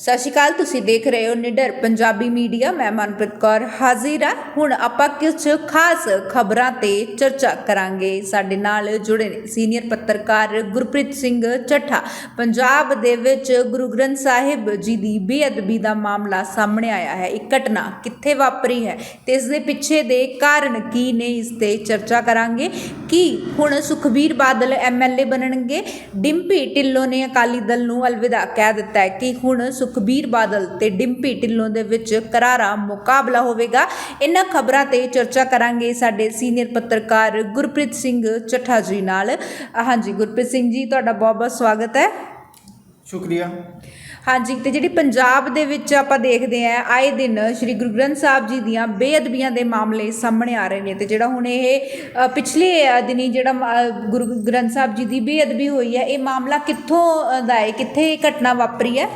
ਸਤਿ ਸ਼੍ਰੀ ਅਕਾਲ, ਤੁਸੀਂ ਦੇਖ ਰਹੇ ਹੋ ਨਿਡਰ ਪੰਜਾਬੀ ਮੀਡੀਆ, ਮੈਂ ਮਨਪ੍ਰੀਤ ਕੌਰ ਹਾਜ਼ਰ ਹਾਂ। ਹੁਣ ਆਪਾਂ ਕੁਝ ਖਾਸ ਖਬਰਾਂ ਤੇ ਚਰਚਾ ਕਰਾਂਗੇ। ਸਾਡੇ ਨਾਲ ਜੁੜੇ ਨੇ ਸੀਨੀਅਰ ਪੱਤਰਕਾਰ ਗੁਰਪ੍ਰੀਤ ਸਿੰਘ ਚੱਠਾ। ਪੰਜਾਬ ਦੇ ਵਿੱਚ ਗੁਰੂ ਗ੍ਰੰਥ ਸਾਹਿਬ ਜੀ ਦੀ ਬੇਅਦਬੀ ਦਾ ਮਾਮਲਾ ਸਾਹਮਣੇ ਆਇਆ ਹੈ। ਇਹ ਘਟਨਾ ਕਿੱਥੇ ਵਾਪਰੀ ਹੈ ਤੇ ਇਸ ਦੇ ਪਿੱਛੇ ਦੇ ਕਾਰਨ ਕੀ ਨੇ, ਇਸ ਤੇ ਚਰਚਾ ਕਰਾਂਗੇ। ਕੀ ਹੁਣ ਸੁਖਬੀਰ ਬਾਦਲ ਐਮਐਲਏ ਬਣਨਗੇ? ਡਿੰਪੀ ਢਿੱਲੋਂ ਨੇ ਅਕਾਲੀ ਦਲ ਨੂੰ ਅਲਵਿਦਾ ਕਹਿ ਦਿੱਤਾ ਹੈ ਕਿ ਹੁਣ ਸੁਖਬੀਰ ਬਾਦਲ ਤੇ ਡਿੰਪੀ ਢਿੱਲੋਂ ਦੇ ਵਿੱਚ ਕਰਾਰਾ ਮੁਕਾਬਲਾ ਹੋਵੇਗਾ। ਇਹਨਾਂ ਖਬਰਾਂ ਤੇ ਚਰਚਾ ਕਰਾਂਗੇ ਸਾਡੇ ਸੀਨੀਅਰ ਪੱਤਰਕਾਰ ਗੁਰਪ੍ਰੀਤ ਸਿੰਘ ਚੱਠਾ ਜੀ ਨਾਲ। ਹਾਂਜੀ, ਗੁਰਪ੍ਰੀਤ ਸਿੰਘ ਜੀ, ਤੁਹਾਡਾ ਬਹੁਤ ਬਹੁਤ ਸਵਾਗਤ ਹੈ। ਸ਼ੁਕਰੀਆ। ਹਾਂਜੀ ਤੇ ਜਿਹੜੀ ਪੰਜਾਬ ਦੇ ਵਿੱਚ ਆਪਾਂ ਦੇਖਦੇ ਆਂ ਆਏ ਦਿਨ ਸ੍ਰੀ ਗੁਰੂ ਗ੍ਰੰਥ ਸਾਹਿਬ ਜੀ ਦੀਆਂ ਬੇਅਦਬੀਆਂ ਦੇ ਮਾਮਲੇ ਸਾਹਮਣੇ ਆ ਰਹੇ ਨੇ ਤੇ ਜਿਹੜਾ ਹੁਣ ਇਹ ਪਿਛਲੇ ਦਿਨੀ ਜਿਹੜਾ ਗੁਰੂ ਗ੍ਰੰਥ ਸਾਹਿਬ ਜੀ ਦੀ ਬੇਅਦਬੀ ਹੋਈ ਹੈ ਇਹ ਮਾਮਲਾ ਕਿੱਥੋਂ ਦਾ ਹੈ? ਕਿੱਥੇ ਇਹ ਘਟਨਾ ਵਾਪਰੀ ਹੈ?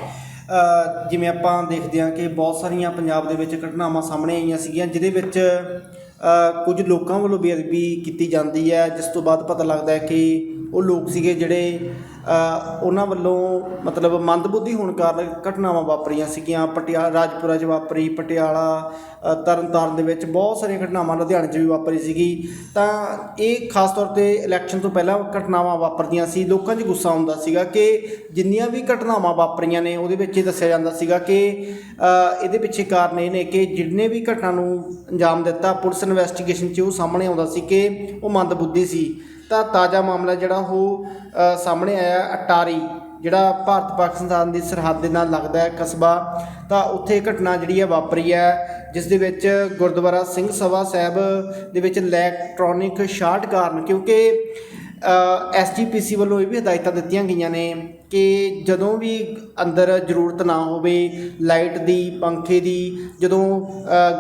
ਜਿਵੇਂ ਆਪਾਂ ਦੇਖਦੇ ਹਾਂ ਕਿ ਬਹੁਤ ਸਾਰੀਆਂ ਪੰਜਾਬ ਦੇ ਵਿੱਚ ਘਟਨਾਵਾਂ ਸਾਹਮਣੇ ਆਈਆਂ ਸੀਗੀਆਂ ਜਿਹਦੇ ਵਿੱਚ ਕੁਝ ਲੋਕਾਂ ਵੱਲੋਂ ਬੇਅਦਬੀ ਕੀਤੀ ਜਾਂਦੀ ਹੈ ਜਿਸ ਤੋਂ ਬਾਅਦ ਪਤਾ ਲੱਗਦਾ ਹੈ ਕਿ ਉਹ ਲੋਕ ਸੀਗੇ ਜਿਹੜੇ ਉਹਨਾਂ ਵੱਲੋਂ ਮਤਲਬ ਮੰਦਬੁੱਧੀ ਹੋਣ ਕਾਰਨ ਘਟਨਾਵਾਂ ਵਾਪਰੀਆਂ ਸੀਗੀਆਂ। ਪਟਿਆਲਾ ਰਾਜਪੁਰਾ 'ਚ ਵਾਪਰੀ, ਪਟਿਆਲਾ ਤਰਨਤਾਰਨ ਦੇ ਵਿੱਚ ਬਹੁਤ ਸਾਰੀਆਂ ਘਟਨਾਵਾਂ ਲੁਧਿਆਣੇ 'ਚ ਵੀ ਵਾਪਰੀ ਸੀਗੀ। ਤਾਂ ਇਹ ਖਾਸ ਤੌਰ ਤੇ ਇਲੈਕਸ਼ਨ ਤੋਂ ਪਹਿਲਾਂ ਘਟਨਾਵਾਂ ਵਾਪਰਦੀਆਂ ਸੀ। ਲੋਕਾਂ 'ਚ ਗੁੱਸਾ ਆਉਂਦਾ ਸੀਗਾ ਕਿ ਜਿੰਨੀਆਂ ਵੀ ਘਟਨਾਵਾਂ ਵਾਪਰੀਆਂ ਨੇ, ਉਹਦੇ ਵਿੱਚ ਇਹ ਦੱਸਿਆ ਜਾਂਦਾ ਸੀਗਾ ਕਿ ਇਹਦੇ ਪਿੱਛੇ ਕਾਰਨ ਇਹ ਨੇ ਕਿ ਜਿੰਨੇ ਵੀ ਘਟਨਾ ਨੂੰ ਅੰਜਾਮ ਦਿੱਤਾ, ਪੁਲਿਸ ਇਨਵੈਸਟੀਗੇਸ਼ਨ 'ਚ ਉਹ ਸਾਹਮਣੇ ਆਉਂਦਾ ਸੀ ਕਿ ਉਹ ਮੰਦਬੁੱਧੀ ਸੀ। ਤਾਂ ਤਾਜ਼ਾ ਮਾਮਲਾ ਜਿਹੜਾ ਉਹ ਸਾਹਮਣੇ ਆਇਆ, ਅਟਾਰੀ, ਜਿਹੜਾ ਭਾਰਤ ਪਾਕਿਸਤਾਨ ਦੀ ਸਰਹੱਦ ਦੇ ਨਾਲ ਲੱਗਦਾ ਹੈ ਕਸਬਾ। ਤਾਂ ਉੱਥੇ ਘਟਨਾ ਜਿਹੜੀ ਹੈ ਵਾਪਰੀ ਹੈ, ਜਿਸ ਦੇ ਵਿੱਚ ਗੁਰਦੁਆਰਾ ਸਿੰਘ ਸਭਾ ਸਾਹਿਬ ਦੇ ਵਿੱਚ ਇਲੈਕਟ੍ਰੋਨਿਕ ਸ਼ਾਰਟ ਕਾਰਨ, ਕਿਉਂਕਿ ਐਸਜੀਪੀਸੀ ਵੱਲੋਂ ਇਹ ਵੀ ਹਦਾਇਤਾਂ ਦਿੱਤੀਆਂ ਗਈਆਂ ਨੇ ਕਿ ਜਦੋਂ ਵੀ ਅੰਦਰ ਜ਼ਰੂਰਤ ਨਾ ਹੋਵੇ, ਲਾਈਟ ਦੀ, ਪੰਖੇ ਦੀ, ਜਦੋਂ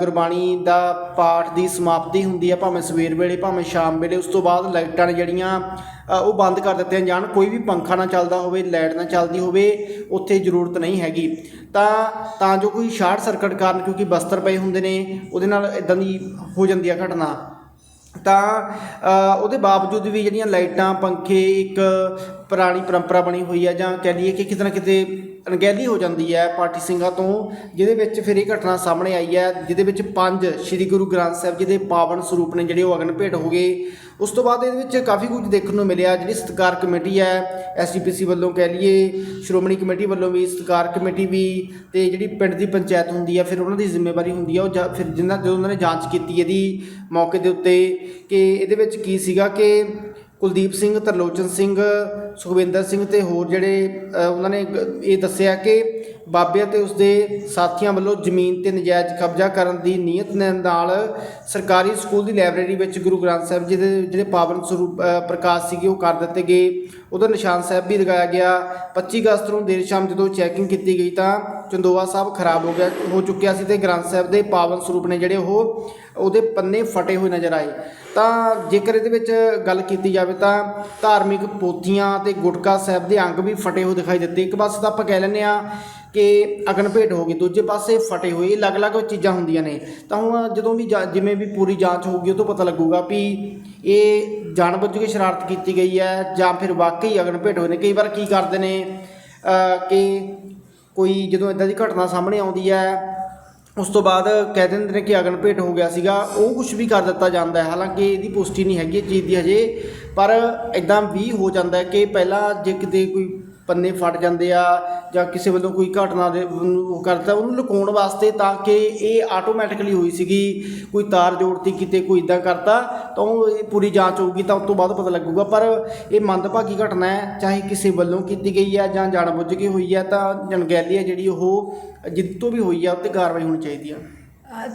ਗੁਰਬਾਣੀ ਦਾ ਪਾਠ ਦੀ ਸਮਾਪਤੀ ਹੁੰਦੀ ਹੈ ਭਾਵੇਂ ਸਵੇਰ ਵੇਲੇ, ਭਾਵੇਂ ਸ਼ਾਮ ਵੇਲੇ, ਉਸ ਤੋਂ ਬਾਅਦ ਲਾਈਟਾਂ ਨੇ ਜਿਹੜੀਆਂ ਉਹ ਬੰਦ ਕਰ ਦਿੱਤੀਆਂ ਜਾਣ। ਕੋਈ ਵੀ ਪੰਖਾ ਨਾ ਚੱਲਦਾ ਹੋਵੇ, ਲਾਈਟ ਨਾ ਚੱਲਦੀ ਹੋਵੇ, ਉੱਥੇ ਜ਼ਰੂਰਤ ਨਹੀਂ ਹੈਗੀ। ਤਾਂ ਤਾਂ ਜੋ ਕੋਈ ਸ਼ਾਰਟ ਸਰਕਟ ਕਾਰਨ ਕਿਉਂਕਿ ਬਸਤਰ ਪਏ ਹੁੰਦੇ ਨੇ, ਉਹਦੇ ਨਾਲ ਇਦਾਂ ਦੀ ਹੋ ਜਾਂਦੀ ਆ ਘਟਨਾ। ਤਾਂ ਉਹਦੇ ਬਾਵਜੂਦ ਵੀ ਜਿਹੜੀਆਂ ਲਾਈਟਾਂ, ਪੰਖੇ ਇੱਕ ਪੁਰਾਣੀ ਪਰੰਪਰਾ ਬਣੀ ਹੋਈ ਹੈ ਜਾਂ ਕਹਿ ਲਈਏ ਕਿ ਕਿਤੇ ਨਾ ਕਿਤੇ ਅਣਗਹਿਲੀ ਹੋ ਜਾਂਦੀ ਹੈ ਪਾਰਟੀ ਸਿੰਘਾਂ ਤੋਂ, ਜਿਹਦੇ ਵਿੱਚ ਫਿਰ ਇਹ ਘਟਨਾ ਸਾਹਮਣੇ ਆਈ ਹੈ, ਜਿਹਦੇ ਵਿੱਚ ਪੰਜ ਸ੍ਰੀ ਗੁਰੂ ਗ੍ਰੰਥ ਸਾਹਿਬ ਜੀ ਦੇ ਪਾਵਨ ਸਰੂਪ ਨੇ ਜਿਹੜੇ ਉਹ ਅਗਨ ਭੇਟ ਹੋ ਗਏ। ਉਸ ਤੋਂ ਬਾਅਦ ਇਹਦੇ ਵਿੱਚ ਕਾਫੀ ਕੁਝ ਦੇਖਣ ਨੂੰ ਮਿਲਿਆ, ਜਿਹੜੀ ਸਤਕਾਰ ਕਮੇਟੀ ਹੈ ਐਸਜੀਪੀਸੀ ਵੱਲੋਂ ਕਹਿ ਲਈਏ, ਸ਼੍ਰੋਮਣੀ ਕਮੇਟੀ ਵੱਲੋਂ ਵੀ ਸਤਕਾਰ ਕਮੇਟੀ ਵੀ, ਤੇ ਜਿਹੜੀ ਪਿੰਡ ਦੀ ਪੰਚਾਇਤ ਹੁੰਦੀ ਹੈ, ਫਿਰ ਉਹਨਾਂ ਦੀ ਜ਼ਿੰਮੇਵਾਰੀ ਹੁੰਦੀ ਹੈ, ਉਹ ਜਾਂ- ਫਿਰ ਜਿਨ੍ਹਾਂ ਜਦੋਂ ਉਹਨਾਂ ਨੇ ਜਾਂਚ ਕੀਤੀ ਇਹਦੀ ਮੌਕੇ ਦੇ ਉੱਤੇ, ਕਿ ਇਹਦੇ ਵਿੱਚ ਕੀ ਸੀਗਾ ਕਿ ਕੁਲਦੀਪ ਸਿੰਘ ਤਰਲੋਚਨ ਸਿੰਘ ਸੁਖਵਿੰਦਰ ਸਿੰਘ ਤੇ ਹੋਰ ਜਿਹੜੇ ਉਹਨਾਂ ਨੇ ਇਹ ਦੱਸਿਆ ਕਿ ਬਾਬੇ ਅਤੇ ਉਸਦੇ ਸਾਥੀਆਂ ਵੱਲੋਂ ਜ਼ਮੀਨ ਤੇ ਨਜਾਇਜ਼ ਕਬਜ਼ਾ ਕਰਨ ਦੀ ਨੀਅਤ ਨਾਲ ਸਰਕਾਰੀ ਸਕੂਲ ਦੀ ਲਾਇਬ੍ਰੇਰੀ ਵਿੱਚ ਗੁਰੂ ਗ੍ਰੰਥ ਸਾਹਿਬ ਜੀ ਦੇ ਜਿਹੜੇ ਪਾਵਨ ਸਰੂਪ ਪ੍ਰਕਾਸ਼ ਸੀਗੇ, ਉਹ ਕਰ ਦਿੱਤੇ ਗਏ। ਉਹਦਾ ਨਿਸ਼ਾਨ ਸਾਹਿਬ ਵੀ ਲਗਾਇਆ ਗਿਆ। 25 ਅਗਸਤ ਨੂੰ ਦੇਰ ਸ਼ਾਮ ਜਦੋਂ ਚੈਕਿੰਗ ਕੀਤੀ ਗਈ ਤਾਂ ਚੰਦੋਆ ਸਾਹਿਬ ਖਰਾਬ ਹੋ ਗਿਆ, ਹੋ ਚੁੱਕਿਆ ਸੀ ਤੇ ਗ੍ਰੰਥ ਸਾਹਿਬ ਦੇ ਪਾਵਨ ਸਰੂਪ ਨੇ ਜਿਹੜੇ ਉਹ, ਉਹਦੇ ਪੰਨੇ ਫਟੇ ਹੋਏ ਨਜ਼ਰ ਆਏ। ਤਾਂ ਜੇਕਰ ਇਹਦੇ ਵਿੱਚ ਗੱਲ ਕੀਤੀ ਜਾਵੇ ਤਾਂ ਧਾਰਮਿਕ ਪੋਥੀਆਂ ਤੇ ਗੁਟਕਾ ਸਾਹਿਬ ਦੇ ਅੰਗ ਵੀ ਫਟੇ ਹੋਏ ਦਿਖਾਈ ਦਿੱਤੇ। ਇੱਕ ਪਾਸੇ ਤਾਂ ਆਪਾਂ ਕਹਿ ਲੈਂਦੇ ਆ ਕਿ ਅਗਨ ਭੇਟ ਹੋ ਗਈ, ਦੂਜੇ ਪਾਸੇ ਫਟੇ ਹੋਏ ਅਲੱਗ-ਅਲੱਗ ਚੀਜ਼ਾਂ ਹੁੰਦੀਆਂ ਨੇ। ਤਾਂ ਹੁਣ ਜਦੋਂ ਵੀ ਜਾਂ- ਜਿਵੇਂ ਵੀ ਪੂਰੀ ਜਾਂਚ ਹੋਊਗੀ, ਉਹ ਤੋਂ ਪਤਾ ਲੱਗੂਗਾ ਵੀ ਇਹ ਜਾਣਬੁੱਝ ਕੇ ਸ਼ਰਾਰਤ ਕੀਤੀ ਗਈ ਹੈ ਜਾਂ ਫਿਰ ਵਾਕਈ ਅਗਨ ਭੇਟ ਹੋਏ ਨੇ। ਕਈ ਵਾਰ ਕੀ ਕਰਦੇ ਨੇ ਕਿ ਕੋਈ ਜਦੋਂ ਇਦਾਂ ਦੀ ਘਟਨਾ ਸਾਹਮਣੇ ਆਉਂਦੀ ਹੈ, ਉਸ ਤੋਂ ਬਾਅਦ ਕਹਿ ਦਿੰਦੇ ਨੇ ਕਿ ਅਗਨ ਭੇਟ ਹੋ ਗਿਆ ਸੀਗਾ, ਉਹ ਕੁਝ ਵੀ ਕਰ ਦਿੱਤਾ ਜਾਂਦਾ ਹੈ। ਹਾਲਾਂਕਿ ਇਹਦੀ ਪੁਸ਼ਟੀ ਨਹੀਂ ਹੈਗੀ ਇਹ ਚੀਜ਼ ਦੀ ਹਜੇ, ਪਰ ਇਦਾਂ ਵੀ ਹੋ ਜਾਂਦਾ ਹੈ ਕਿ ਪਹਿਲਾਂ ਜੇ ਕਿਤੇ ਕੋਈ ਪੰਨੇ ਫਟ ਜਾਂਦੇ ਆ ਜਾਂ ਕਿਸੇ ਵੱਲੋਂ ਕੋਈ ਘਟਨਾ ਦੇ ਉਹ ਕਰਦਾ, ਉਹਨੂੰ ਲੁਕਾਉਣ ਵਾਸਤੇ ਤਾਂ ਕਿ ਇਹ ਆਟੋਮੈਟਿਕਲੀ ਹੋਈ ਸੀਗੀ, ਕੋਈ ਤਾਰ ਜੋੜਤੀ, ਕਿਤੇ ਕੋਈ ਇਦਾਂ ਕਰਤਾ, ਤਾਂ ਉਹ ਇਹ ਪੂਰੀ ਜਾਂਚ ਹੋਊਗੀ ਤਾਂ ਉਸ ਤੋਂ ਬਾਅਦ ਪਤਾ ਲੱਗੂਗਾ। ਪਰ ਇਹ ਮੰਦਭਾਗੀ ਘਟਨਾ ਹੈ, ਚਾਹੇ ਕਿਸੇ ਵੱਲੋਂ ਕੀਤੀ ਗਈ ਹੈ ਜਾਂ ਜਾਣਬੁੱਝ ਕੇ ਹੋਈ ਹੈ ਤਾਂ ਜਨਗੈਲੀ ਹੈ ਜਿਹੜੀ ਉਹ ਜਿੱਦ ਤੋਂ ਵੀ ਹੋਈ ਹੈ ਉੱਤੇ ਕਾਰਵਾਈ ਹੋਣੀ ਚਾਹੀਦੀ ਆ।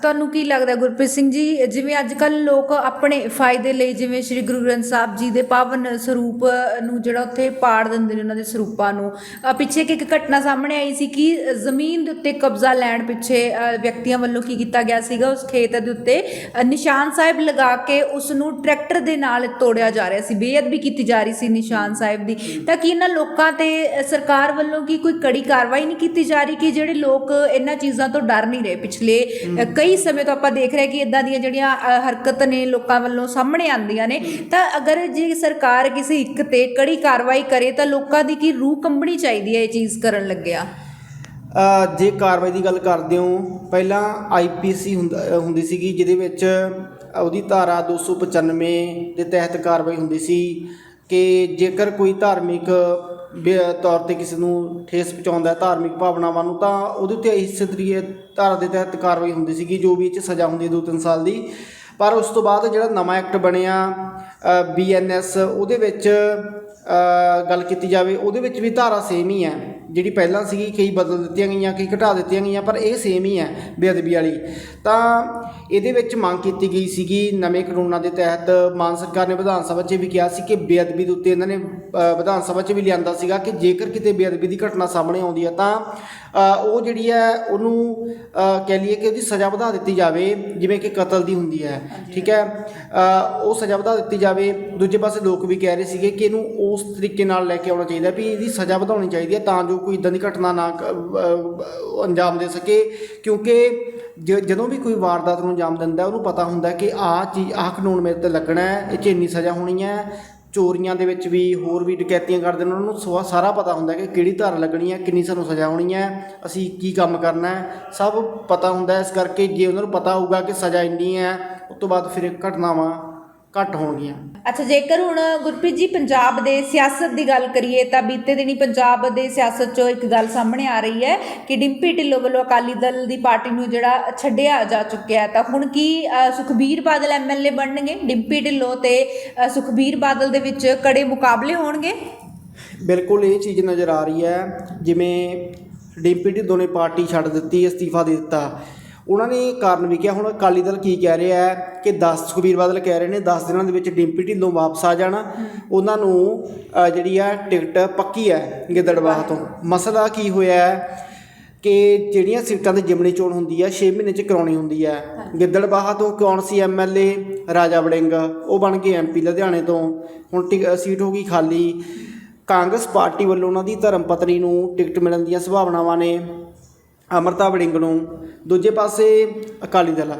ਤੁਹਾਨੂੰ ਕੀ ਲੱਗਦਾ ਗੁਰਪ੍ਰੀਤ ਸਿੰਘ ਜੀ, ਜਿਵੇਂ ਅੱਜ ਕੱਲ੍ਹ ਲੋਕ ਆਪਣੇ ਫਾਇਦੇ ਲਈ ਜਿਵੇਂ ਸ੍ਰੀ ਗੁਰੂ ਗ੍ਰੰਥ ਸਾਹਿਬ ਜੀ ਦੇ ਪਾਵਨ ਸਰੂਪ ਨੂੰ ਜਿਹੜਾ ਉੱਥੇ ਪਾੜ ਦਿੰਦੇ ਨੇ ਉਹਨਾਂ ਦੇ ਸਰੂਪਾਂ ਨੂੰ ਪਿੱਛੇ ਕਿ ਇੱਕ ਘਟਨਾ ਸਾਹਮਣੇ ਆਈ ਸੀ ਕਿ ਜ਼ਮੀਨ ਦੇ ਉੱਤੇ ਕਬਜ਼ਾ ਲੈਣ ਪਿੱਛੇ ਵਿਅਕਤੀਆਂ ਵੱਲੋਂ ਕੀ ਕੀਤਾ ਗਿਆ ਸੀਗਾ, ਉਸ ਖੇਤ ਦੇ ਉੱਤੇ ਨਿਸ਼ਾਨ ਸਾਹਿਬ ਲਗਾ ਕੇ ਉਸ ਨੂੰ ਟਰੈਕਟਰ ਦੇ ਨਾਲ ਤੋੜਿਆ ਜਾ ਰਿਹਾ ਸੀ, ਬੇਅਦਬੀ ਕੀਤੀ ਜਾ ਰਹੀ ਸੀ ਨਿਸ਼ਾਨ ਸਾਹਿਬ ਦੀ। ਤਾਂ ਕੀ ਇਹਨਾਂ ਲੋਕਾਂ ਤੇ ਸਰਕਾਰ ਵੱਲੋਂ ਕੀ ਕੋਈ ਕੜੀ ਕਾਰਵਾਈ ਨਹੀਂ ਕੀਤੀ ਜਾ ਰਹੀ ਕਿ ਜਿਹੜੇ ਲੋਕ ਇਹਨਾਂ ਚੀਜ਼ਾਂ ਤੋਂ ਡਰ ਨਹੀਂ ਰਹੇ ਪਿਛਲੇ ਕਈ ਸਮੇਂ ਤੋਂ ਆਪਾਂ ਦੇਖ ਰਹੇ ਕਿ ਇਦਾਂ ਦੀਆਂ ਜਿਹੜੀਆਂ ਹਰਕਤ ਨੇ ਲੋਕਾਂ ਵੱਲੋਂ ਸਾਹਮਣੇ ਆਉਂਦੀਆਂ ਨੇ, ਤਾਂ ਅਗਰ ਜੇ ਸਰਕਾਰ ਕਿਸੇ ਇੱਕ ਤੇ ਕੜੀ ਕਾਰਵਾਈ ਕਰੇ, ਤਾਂ ਲੋਕਾਂ ਦੀ ਕੀ ਰੂਹ ਕੰਬਣੀ ਚਾਹੀਦੀ ਹੈ ਇਹ ਚੀਜ਼ ਕਰਨ ਲੱਗਿਆ? ਜੇ ਕਾਰਵਾਈ ਦੀ ਗੱਲ ਕਰਦੇ ਹੋ, ਪਹਿਲਾਂ ਆਈਪੀਸੀ ਹੁੰਦਾ ਹੁੰਦੀ ਸੀਗੀ, ਜਿਹਦੇ ਵਿੱਚ ਉਹਦੀ ਧਾਰਾ 295 ਦੇ ਤਹਿਤ ਕਾਰਵਾਈ ਹੁੰਦੀ ਸੀ ਕਿ ਜੇਕਰ ਕੋਈ ਧਾਰਮਿਕ ਤੌਰ ਤੇ ਕਿਸੇ ਨੂੰ ਠੇਸ ਪਹੁੰਚਾਉਂਦਾ ਹੈ ਧਾਰਮਿਕ ਭਾਵਨਾਵਾਂ ਨੂੰ, ਤਾਂ ਉਹਦੇ ਉੱਤੇ ਇਸੇ ਤਰੀਕੇ ਧਾਰਾ ਦੇ ਤਹਿਤ ਕਾਰਵਾਈ ਹੁੰਦੀ ਸੀਗੀ, ਜੋ ਵੀ ਇਹ 'ਚ ਸਜ਼ਾ ਹੁੰਦੀ ਹੈ 2-3 ਸਾਲ ਦੀ। ਪਰ ਉਸ ਤੋਂ ਬਾਅਦ ਜਿਹੜਾ ਨਵਾਂ ਐਕਟ ਬਣਿਆ ਬੀਐਨਐਸ ਉਹਦੇ ਵਿੱਚ ਗੱਲ ਕੀਤੀ ਜਾਵੇ ਉਹਦੇ ਵਿੱਚ ਵੀ ਧਾਰਾ ਸੇਮ ਹੀ ਹੈ। ਜਿਹੜੀ ਪਹਿਲਾਂ ਸੀਗੀ ਕਈ ਬਦਲ ਦਿੱਤੀਆਂ ਗਈਆਂ ਕਈ ਘਟਾ ਦਿੱਤੀਆਂ ਗਈਆਂ ਪਰ ਇਹ ਸੇਮ ਹੀ ਹੈ ਬੇਅਦਬੀ ਵਾਲੀ। ਤਾਂ ਇਹਦੇ ਵਿੱਚ ਮੰਗ ਕੀਤੀ ਗਈ ਸੀਗੀ ਨਵੇਂ ਕਾਨੂੰਨਾਂ ਦੇ ਤਹਿਤ। ਮਾਨ ਸਰਕਾਰ ਨੇ ਵਿਧਾਨ ਸਭਾ 'ਚ ਵੀ ਕਿਹਾ ਸੀ ਕਿ ਬੇਅਦਬੀ ਦੇ ਉੱਤੇ ਇਹਨਾਂ ਨੇ ਵਿਧਾਨ ਸਭਾ 'ਚ ਵੀ ਲਿਆਂਦਾ ਸੀਗਾ ਕਿ ਜੇਕਰ ਕਿਤੇ ਬੇਅਦਬੀ ਦੀ ਘਟਨਾ ਸਾਹਮਣੇ ਆਉਂਦੀ ਹੈ ਤਾਂ ਉਹ ਜਿਹੜੀ ਹੈ ਉਹਨੂੰ ਕਹਿ ਲਈਏ ਕਿ ਉਹਦੀ ਸਜ਼ਾ ਵਧਾ ਦਿੱਤੀ ਜਾਵੇ ਜਿਵੇਂ ਕਿ ਕਤਲ ਦੀ ਹੁੰਦੀ ਹੈ। ਠੀਕ ਹੈ? ਉਹ ਸਜ਼ਾ ਵਧਾ ਦਿੱਤੀ ਜਾਵੇ ਜਾਵੇ। ਦੂਜੇ ਪਾਸੇ ਲੋਕ ਵੀ ਕਹਿ ਰਹੇ ਸੀਗੇ ਕਿ ਇਹਨੂੰ ਉਸ ਤਰੀਕੇ ਨਾਲ ਲੈ ਕੇ ਆਉਣਾ ਚਾਹੀਦਾ ਵੀ ਇਹਦੀ ਸਜ਼ਾ ਵਧਾਉਣੀ ਚਾਹੀਦੀ ਹੈ ਤਾਂ ਜੋ ਕੋਈ ਇਦਾਂ ਦੀ ਘਟਨਾ ਨਾ ਅੰਜਾਮ ਦੇ ਸਕੇ। ਕਿਉਂਕਿ ਜ- ਜਦੋਂ ਵੀ ਕੋਈ ਵਾਰਦਾਤ ਨੂੰ ਅੰਜਾਮ ਦਿੰਦਾ, ਉਹਨੂੰ ਪਤਾ ਹੁੰਦਾ ਕਿ ਆਹ ਚੀਜ਼, ਆਹ ਕਾਨੂੰਨ ਮੇਰੇ ਤੇ ਲੱਗਣਾ ਹੈ, ਇਹ 'ਚ ਇੰਨੀ ਸਜ਼ਾ ਹੋਣੀ ਹੈ। ਚੋਰੀਆਂ ਦੇ ਵਿੱਚ ਵੀ, ਹੋਰ ਵੀ ਡਕੈਤੀਆਂ ਕਰਦੇ ਨੇ ਉਹਨਾਂ ਨੂੰ ਸਵਾ- ਸਾਰਾ ਪਤਾ ਹੁੰਦਾ ਕਿ ਕਿਹੜੀ ਧਾਰ ਲੱਗਣੀ ਹੈ, ਕਿੰਨੀ ਸਾਨੂੰ ਸਜ਼ਾ ਹੋਣੀ ਹੈ, ਅਸੀਂ ਕੀ ਕੰਮ ਕਰਨਾ ਹੈ। ਸਭ ਪਤਾ ਹੁੰਦਾ ਇਸ ਕਰਕੇ ਜੇ ਉਹਨਾਂ ਨੂੰ ਪਤਾ ਹੋਊਗਾ ਕਿ ਸਜ਼ਾ ਇੰਨੀ ਹੈ, ਉਸ ਤੋਂ ਬਾਅਦ ਫਿਰ ਘਟਨਾਵਾਂ ਘੱਟ ਹੋਣਗੀਆਂ। ਅੱਛਾ ਜੇਕਰ ਹੁਣ ਗੁਰਪ੍ਰੀਤ ਜੀ ਪੰਜਾਬ ਦੇ ਸਿਆਸਤ ਦੀ ਗੱਲ ਕਰੀਏ ਤਾਂ ਬੀਤੇ ਦਿਨੀ ਪੰਜਾਬ ਦੇ ਸਿਆਸਤ 'ਚੋਂ ਇੱਕ ਗੱਲ ਸਾਹਮਣੇ ਆ ਰਹੀ ਹੈ ਕਿ ਡਿੰਪੀ ਢਿੱਲੋਂ ਵੱਲੋਂ ਅਕਾਲੀ ਦਲ ਦੀ ਪਾਰਟੀ ਨੂੰ ਜਿਹੜਾ ਛੱਡਿਆ ਜਾ ਚੁੱਕਿਆ ਹੈ। ਤਾਂ ਹੁਣ ਕੀ ਸੁਖਬੀਰ ਬਾਦਲ ਐਮਐਲਏ ਬਣਨਗੇ? ਡਿੰਪੀ ਢਿੱਲੋਂ ਤੇ ਸੁਖਬੀਰ ਬਾਦਲ ਦੇ ਵਿੱਚ ਕੜੇ ਮੁਕਾਬਲੇ ਹੋਣਗੇ? ਬਿਲਕੁਲ ਇਹ ਚੀਜ਼ ਨਜ਼ਰ ਆ ਰਹੀ ਹੈ। ਜਿਵੇਂ ਡੀਪੀ ਢਿੱਲੋਂ ਨੇ ਪਾਰਟੀ ਛੱਡ ਦਿੱਤੀ ਅਸਤੀਫਾ ਦੇ ਦਿੱਤਾ। ਉਹਨਾਂ ਨੇ ਕਾਰਨ ਵੀ ਕਿਹਾ ਹੁਣ ਅਕਾਲੀ ਦਲ ਕੀ ਕਹਿ ਰਿਹਾ ਹੈ ਕਿ 10 ਸੁਖਬੀਰ ਬਾਦਲ ਕਹਿ ਰਹੇ ਨੇ 10 ਦਿਨਾਂ ਦੇ ਵਿੱਚ ਡਿੰਪੀ ਢਿੱਲੋਂ ਵਾਪਸ ਆ ਜਾਣਾ। ਉਹਨਾਂ ਨੂੰ ਜਿਹੜੀ ਆ ਟਿਕਟ ਪੱਕੀ ਹੈ ਗਿੱਦੜਬਾਹ ਤੋਂ। ਮਸਲਾ ਕੀ ਹੋਇਆ ਹੈ ਕਿ ਜਿਹੜੀਆਂ ਸੀਟਾਂ ਤੇ ਜਿਮਣੀ ਚੋਣ ਹੁੰਦੀ ਹੈ 6 ਮਹੀਨੇ ਚ ਕਰਾਉਣੀ ਹੁੰਦੀ ਹੈ। ਗਿੱਦੜਬਾਹਾ ਤੋਂ ਕੌਣ ਸੀ ਐਮਐਲਏ ਰਾਜਾ ਵੜਿੰਗ। ਉਹ ਬਣ ਕੇ ਐਮਪੀ ਲੁਧਿਆਣੇ ਤੋਂ। ਹੁਣ ਸੀਟ ਹੋ ਗਈ ਖਾਲੀ। ਕਾਂਗਰਸ ਪਾਰਟੀ ਵੱਲੋਂ ਉਹਨਾਂ ਦੀ ਧਰਮ ਪਤਨੀ ਨੂੰ ਟਿਕਟ ਮਿਲਣ ਦੀਆਂ ਸੰਭਾਵਨਾਵਾਂ ਨੇ। ਅੰਮ੍ਰਿਤਾ ਵੜਿੰਗ ਨੂੰ। ਦੂਜੇ ਪਾਸੇ ਅਕਾਲੀ ਦਲ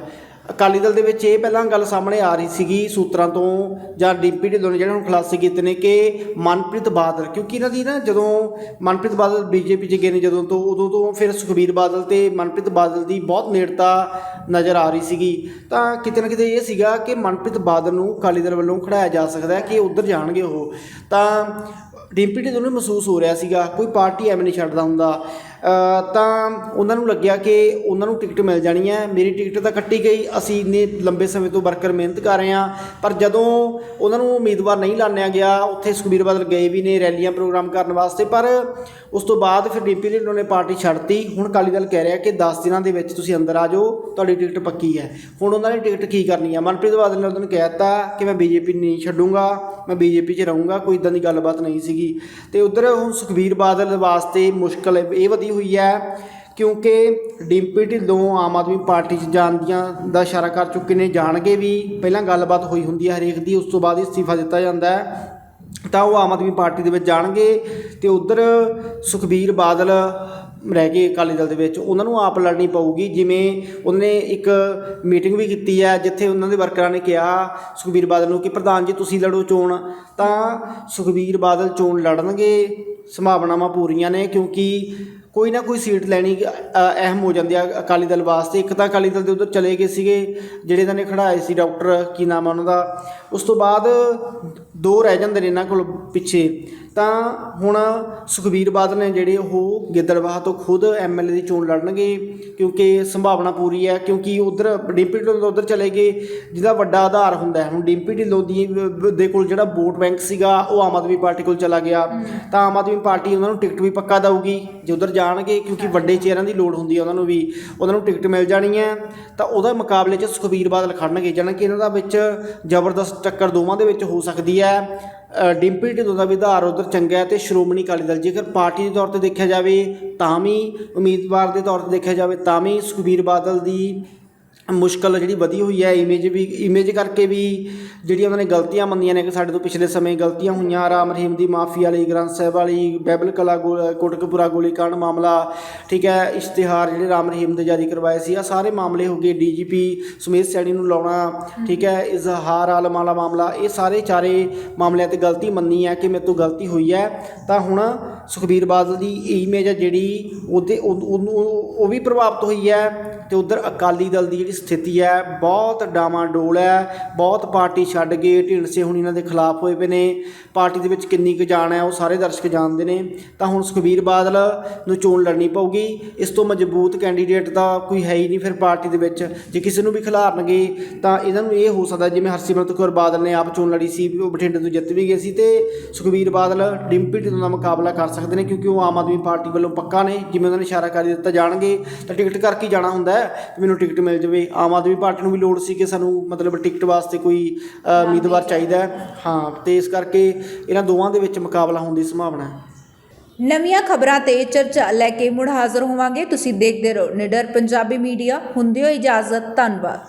ਅਕਾਲੀ ਦਲ ਦੇ ਵਿੱਚ ਇਹ ਪਹਿਲਾਂ ਗੱਲ ਸਾਹਮਣੇ ਆ ਰਹੀ ਸੀਗੀ ਸੂਤਰਾਂ ਤੋਂ, ਜਾਂ ਡੀਪੀ ਢਿੱਲੋਂ ਨੇ ਜਿਹੜੇ ਹੁਣ ਖੁਲਾਸੇ ਕੀਤੇ ਨੇ ਕਿ ਮਨਪ੍ਰੀਤ ਬਾਦਲ, ਕਿਉਂਕਿ ਇਹਨਾਂ ਦੀ ਨਾ ਜਦੋਂ ਮਨਪ੍ਰੀਤ ਬਾਦਲ ਬੀਜੇਪੀ 'ਚ ਗਏ ਨੇ ਜਦੋਂ ਤੋਂ, ਉਦੋਂ ਤੋਂ ਫਿਰ ਸੁਖਬੀਰ ਬਾਦਲ ਤੇ ਮਨਪ੍ਰੀਤ ਬਾਦਲ ਦੀ ਬਹੁਤ ਨੇੜਤਾ ਨਜ਼ਰ ਆ ਰਹੀ ਸੀਗੀ। ਤਾਂ ਕਿਤੇ ਨਾ ਕਿਤੇ ਇਹ ਸੀਗਾ ਕਿ ਮਨਪ੍ਰੀਤ ਬਾਦਲ ਨੂੰ ਅਕਾਲੀ ਦਲ ਵੱਲੋਂ ਖੜਾਇਆ ਜਾ ਸਕਦਾ ਹੈ ਕਿ ਉੱਧਰ ਜਾਣਗੇ ਉਹ। ਤਾਂ ਡਿੰਪੀ ਢਿੱਲੋਂ ਨੂੰ ਮਹਿਸੂਸ ਹੋ ਰਿਹਾ ਸੀਗਾ, ਕੋਈ ਪਾਰਟੀ ਐਵੇਂ ਨਹੀਂ ਛੱਡਦਾ ਹੁੰਦਾ। ਤਾਂ ਉਹਨਾਂ ਨੂੰ ਲੱਗਿਆ ਕਿ ਉਹਨਾਂ ਨੂੰ ਟਿਕਟ ਮਿਲ ਜਾਣੀ ਹੈ। ਮੇਰੀ ਟਿਕਟ ਤਾਂ ਕੱਟੀ ਗਈ। ਅਸੀਂ ਇੰਨੇ ਲੰਬੇ ਸਮੇਂ ਤੋਂ ਵਰਕਰ ਮਿਹਨਤ ਕਰ ਰਹੇ ਹਾਂ। ਪਰ ਜਦੋਂ ਉਹਨਾਂ ਨੂੰ ਉਮੀਦਵਾਰ ਨਹੀਂ ਲਾਣਿਆ ਗਿਆ, ਉੱਥੇ ਸੁਖਬੀਰ ਬਾਦਲ ਗਏ ਵੀ ਨੇ ਰੈਲੀਆਂ ਪ੍ਰੋਗਰਾਮ ਕਰਨ ਵਾਸਤੇ। ਪਰ ਉਸ ਤੋਂ ਬਾਅਦ ਫਿਰ ਡਿੰਪੀ ਢਿੱਲੋਂ ਨੇ ਪਾਰਟੀ ਛੱਡਤੀ ਹੁਣ ਅਕਾਲੀ ਦਲ ਕਹਿ ਰਿਹਾ ਕਿ 10 ਦਿਨਾਂ ਦੇ ਵਿੱਚ ਤੁਸੀਂ ਅੰਦਰ ਆ ਜਾਓ, ਤੁਹਾਡੀ ਟਿਕਟ ਪੱਕੀ ਹੈ। ਹੁਣ ਉਹਨਾਂ ਨੇ ਟਿਕਟ ਕੀ ਕਰਨੀ ਹੈ ਮਨਪ੍ਰੀਤ ਬਾਦਲ ਨੇ ਉਹਨਾਂ ਨੂੰ ਕਹਿ ਦਿੱਤਾ ਕਿ ਮੈਂ ਬੀਜੇਪੀ ਨਹੀਂ ਛੱਡੂੰਗਾ, ਮੈਂ ਬੀਜੇਪੀ 'ਚ ਰਹੂੰਗਾ, ਕੋਈ ਇਦਾਂ ਦੀ ਗੱਲਬਾਤ ਨਹੀਂ ਸੀਗੀ। ਤੇ ਉਧਰ ਹੁਣ ਸੁਖਬੀਰ ਬਾਦਲ ਵਾਸਤੇ ਮੁਸ਼ਕਲ ਇਹ ਵਧੀ ਹੋਈ ਹੈ, ਕਿਉਂਕਿ ਡਿੰਪੀ ਢਿੱਲੋਂ ਆਮ ਆਦਮੀ ਪਾਰਟੀ 'ਚ ਜਾਣ ਦੀਆਂ ਦਾ ਇਸ਼ਾਰਾ ਕਰ ਚੁੱਕੇ ਨੇ, ਜਾਣਗੇ ਵੀ ਪਹਿਲਾਂ ਗੱਲਬਾਤ ਹੋਈ ਹੁੰਦੀ ਹੈ ਹਰੇਕ ਦੀ, ਉਸ ਤੋਂ ਬਾਅਦ ਹੀ ਅਸਤੀਫਾ ਦਿੱਤਾ ਜਾਂਦਾ ਹੈ। ਤਾਂ ਉਹ ਆਮ ਆਦਮੀ ਪਾਰਟੀ ਦੇ ਵਿੱਚ ਜਾਣਗੇ ਤੇ ਉਧਰ ਸੁਖਬੀਰ ਬਾਦਲ ਰਹਿ ਗਏ ਅਕਾਲੀ ਦਲ ਦੇ ਵਿੱਚ, ਉਹਨਾਂ ਨੂੰ ਆਪ ਲੜਨੀ ਪਊਗੀ, ਜਿਵੇਂ ਉਹਨੇ ਇੱਕ ਮੀਟਿੰਗ ਵੀ ਕੀਤੀ ਹੈ, ਜਿੱਥੇ ਉਹਨਾਂ ਦੇ ਵਰਕਰਾਂ ਨੇ ਕਿਹਾ ਸੁਖਬੀਰ ਬਾਦਲ ਨੂੰ ਕਿ ਪ੍ਰਧਾਨ ਜੀ ਤੁਸੀਂ ਲੜੋ ਚੋਣ। ਤਾਂ ਸੁਖਬੀਰ ਬਾਦਲ ਚੋਣ ਲੜਨਗੇ, ਸੰਭਾਵਨਾਵਾਂ ਪੂਰੀਆਂ ਨੇ, ਕਿਉਂਕਿ ਕੋਈ ਨਾ ਕੋਈ ਸੀਟ ਲੈਣੀ ਅਹਿਮ ਹੋ ਜਾਂਦੀ ਆ ਅਕਾਲੀ ਦਲ ਵਾਸਤੇ। ਇੱਕ ਤਾਂ ਅਕਾਲੀ ਦਲ ਦੇ ਉਧਰ ਚਲੇ ਗਏ ਸੀਗੇ, ਜਿਹੜੇ ਇਹਨਾਂ ਨੇ ਖੜਾਏ ਸੀ ਡਾਕਟਰ, ਕੀ ਨਾਮ ਆ ਉਹਨਾਂ ਦਾ। ਉਸ ਤੋਂ ਬਾਅਦ ਦੋ ਰਹਿ ਜਾਂਦੇ ਨੇ ਇਹਨਾਂ ਕੋਲ ਪਿੱਛੇ, ਤਾਂ ਹੁਣ ਸੁਖਬੀਰ ਬਾਦਲ ਨੇ ਜਿਹੜੇ ਉਹ ਗਿੱਦੜਬਾਹ ਤੋਂ ਖੁਦ ਐਮਐਲਏ ਦੀ ਚੋਣ ਲੜਨਗੇ, ਕਿਉਂਕਿ ਸੰਭਾਵਨਾ ਪੂਰੀ ਹੈ, ਕਿਉਂਕਿ ਉਧਰ ਡਿੰਪੀ ਢਿੱਲੋਂ ਉਧਰ ਚਲੇ ਗਏ, ਜਿਹਦਾ ਵੱਡਾ ਆਧਾਰ ਹੁੰਦਾ ਹੈ। ਹੁਣ ਡਿੰਪੀ ਢਿੱਲੋਂ ਦੀ ਦੇ ਕੋਲ ਜਿਹੜਾ ਵੋਟ ਬੈਂਕ ਸੀਗਾ, ਉਹ ਆਮ ਆਦਮੀ ਪਾਰਟੀ ਕੋਲ ਚਲਾ ਗਿਆ। ਤਾਂ ਆਮ ਆਦਮੀ ਪਾਰਟੀ ਉਹਨਾਂ ਨੂੰ ਟਿਕਟ ਵੀ ਪੱਕਾ ਦਊਗੀ, ਜੇ ਉਧਰ ਜਾਣਗੇ, ਕਿਉਂਕਿ ਵੱਡੇ ਚਿਹਰਿਆਂ ਦੀ ਲੋੜ ਹੁੰਦੀ ਹੈ ਉਹਨਾਂ ਨੂੰ ਵੀ, ਉਹਨਾਂ ਨੂੰ ਟਿਕਟ ਮਿਲ ਜਾਣੀ ਹੈ। ਤਾਂ ਉਹਦਾ ਮੁਕਾਬਲੇ 'ਚ ਸੁਖਬੀਰ ਬਾਦਲ ਖੜਨਗੇ, ਜਾਣੀ ਕਿ ਇਹਨਾਂ ਦਾ ਵਿੱਚ ਜ਼ਬਰਦਸਤ ਟੱਕਰ ਦੋਵਾਂ ਦੇ ਵਿੱਚ ਹੋ ਸਕਦੀ ਹੈ। ਅ, ਡਿੰਪੀ ਢਿੱਲੋਂ ਦਾ ਵਿਧਾਰ ਉਧਰ ਚੰਗਾ ਹੈ ਤੇ ਸ਼੍ਰੋਮਣੀ ਅਕਾਲੀ ਦਲ ਜੇਕਰ ਪਾਰਟੀ ਦੇ ਤੌਰ ਤੇ ਦੇਖਿਆ ਜਾਵੇ ਤਾਂ ਵੀ ਉਮੀਦਵਾਰ ਦੇ ਤੌਰ ਤੇ ਦੇਖਿਆ ਜਾਵੇ ਤਾਂ ਵੀ ਸੁਖਬੀਰ ਬਾਦਲ ਦੀ ਮੁਸ਼ਕਲ ਜਿਹੜੀ ਵਧੀ ਹੋਈ ਹੈ ਇਮੇਜ ਵੀ ਇਮੇਜ ਕਰਕੇ ਵੀ ਜਿਹੜੀਆਂ ਉਹਨਾਂ ਨੇ ਗਲਤੀਆਂ ਮੰਨੀਆਂ ਨੇ ਕਿ ਸਾਡੇ ਤੋਂ ਪਿਛਲੇ ਸਮੇਂ ਗਲਤੀਆਂ ਹੋਈਆਂ, ਰਾਮ ਰਹੀਮ ਦੀ ਮਾਫੀ ਵਾਲੀ, ਗ੍ਰੰਥ ਸਾਹਿਬ ਵਾਲੀ ਬਾਈਬਲ ਕਲਾ ਗੋ- ਕੋਟਕਪੁਰਾ ਗੋਲੀकांड ਮਾਮਲਾ, ਠੀਕ ਹੈ, ਇਸ਼ਤਿਹਾਰ ਜਿਹੜੇ ਰਾਮ ਰਹੀਮ ਦੇ ਜਾਰੀ ਕਰਵਾਏ ਸੀ ਆ ਸਾਰੇ ਮਾਮਲੇ ਹੋ ਗਏ ਡੀਜੀਪੀ ਸੁਮੇਧ ਸੈਣੀ ਨੂੰ ਲਾਉਣਾ, ਠੀਕ ਹੈ, ਇਜ਼ਹਾਰ ਆਲਮ ਵਾਲਾ ਮਾਮਲਾ, ਇਹ ਸਾਰੇ ਚਾਰੇ ਮਾਮਲਿਆਂ ਤੇ ਗਲਤੀ ਮੰਨੀ ਹੈ ਕਿ ਮੇਰੇ ਤੋਂ ਗਲਤੀ ਹੋਈ ਹੈ। ਤਾਂ ਹੁਣ ਸੁਖਬੀਰ ਬਾਦਲ ਦੀ ਇਮੇਜ ਹੈ ਜਿਹੜੀ, ਉਹਦੇ ਉਹਨੂੰ, ਉਹ ਵੀ ਪ੍ਰਭਾਵਿਤ ਹੋਈ ਹੈ। ਤੇ ਉਧਰ ਅਕਾਲੀ ਦਲ ਦੀ ਜਿਹੜੀ ਸਥਿਤੀ ਹੈ, ਬਹੁਤ ਡਾਮਾਡੋਲ ਹੈ, ਬਹੁਤ ਪਾਰਟੀ ਛੱਡ ਗਏ ਢੀਂਡਸੇ ਹੁਣ ਇਹਨਾਂ ਦੇ ਖਿਲਾਫ ਹੋਏ ਪਏ ਨੇ। ਪਾਰਟੀ ਦੇ ਵਿੱਚ ਕਿੰਨੀ ਕੁ ਜਾਣ ਹੈ, ਉਹ ਸਾਰੇ ਦਰਸ਼ਕ ਜਾਣਦੇ ਨੇ। ਤਾਂ ਹੁਣ ਸੁਖਬੀਰ ਬਾਦਲ ਨੂੰ ਚੋਣ ਲੜਨੀ ਪਊਗੀ। ਇਸ ਤੋਂ ਮਜ਼ਬੂਤ ਕੈਂਡੀਡੇਟ ਤਾਂ ਕੋਈ ਹੈ ਹੀ ਨਹੀਂ ਫਿਰ ਪਾਰਟੀ ਦੇ ਵਿੱਚ। ਜੇ ਕਿਸੇ ਨੂੰ ਵੀ ਖਿਲਾਰਨਗੇ, ਤਾਂ ਇਹਨਾਂ ਨੂੰ ਇਹ ਹੋ ਸਕਦਾ ਜਿਵੇਂ ਹਰਸਿਮਰਤ ਕੌਰ ਬਾਦਲ ਨੇ ਆਪ ਚੋਣ ਲੜੀ ਸੀ ਵੀ ਉਹ ਬਠਿੰਡੇ ਤੋਂ ਜਿੱਤ ਵੀ ਗਏ ਸੀ ਤੇ ਸੁਖਬੀਰ ਬਾਦਲ ਡਿੰਪੀ ਢਿੱਲੋਂ ਦਾ ਮੁਕਾਬਲਾ ਕਰ ਸਕਦੇ ਨੇ, ਕਿਉਂਕਿ ਉਹ ਆਮ ਆਦਮੀ ਪਾਰਟੀ ਵੱਲੋਂ ਪੱਕਾ ਨੇ। ਜਿਵੇਂ ਉਹਨਾਂ ਨੇ ਇਸ਼ਾਰਾ ਕਰ ਦਿੱਤਾ ਜਾਣਗੇ, ਤਾਂ ਟਿਕਟ ਕਰਕੇ ਜਾਣਾ ਹੁੰਦਾ ਹੈ ਵੀ ਮੈਨੂੰ ਟਿਕਟ ਮਿਲ ਜਾਵੇ। ਆਮ ਆਦਮੀ ਪਾਰਟੀ ਨੂੰ ਵੀ ਲੋੜ ਸੀ ਕਿ ਸਾਨੂੰ ਮਤਲਬ ਟਿਕਟ ਵਾਸਤੇ ਕੋਈ ਉਮੀਦਵਾਰ ਚਾਹੀਦਾ ਹੈ। ਹਾਂ ਤੇ ਇਸ ਕਰਕੇ ਇਹਨਾਂ ਦੋਵਾਂ ਦੇ ਵਿੱਚ ਮੁਕਾਬਲਾ ਹੋਣ ਦੀ ਸੰਭਾਵਨਾ ਹੈ। ਨਵੀਆਂ ਖਬਰਾਂ ਤੇ ਚਰਚਾ ਲੈ ਕੇ ਮੁੜ ਹਾਜ਼ਰ ਹੋਵਾਂਗੇ। ਤੁਸੀਂ ਦੇਖਦੇ ਰਹੋ ਨਿਡਰ ਪੰਜਾਬੀ ਮੀਡੀਆ। ਹੁੰਦੇ ਹੋ ਇਜਾਜ਼ਤ ਧੰਨਵਾਦ।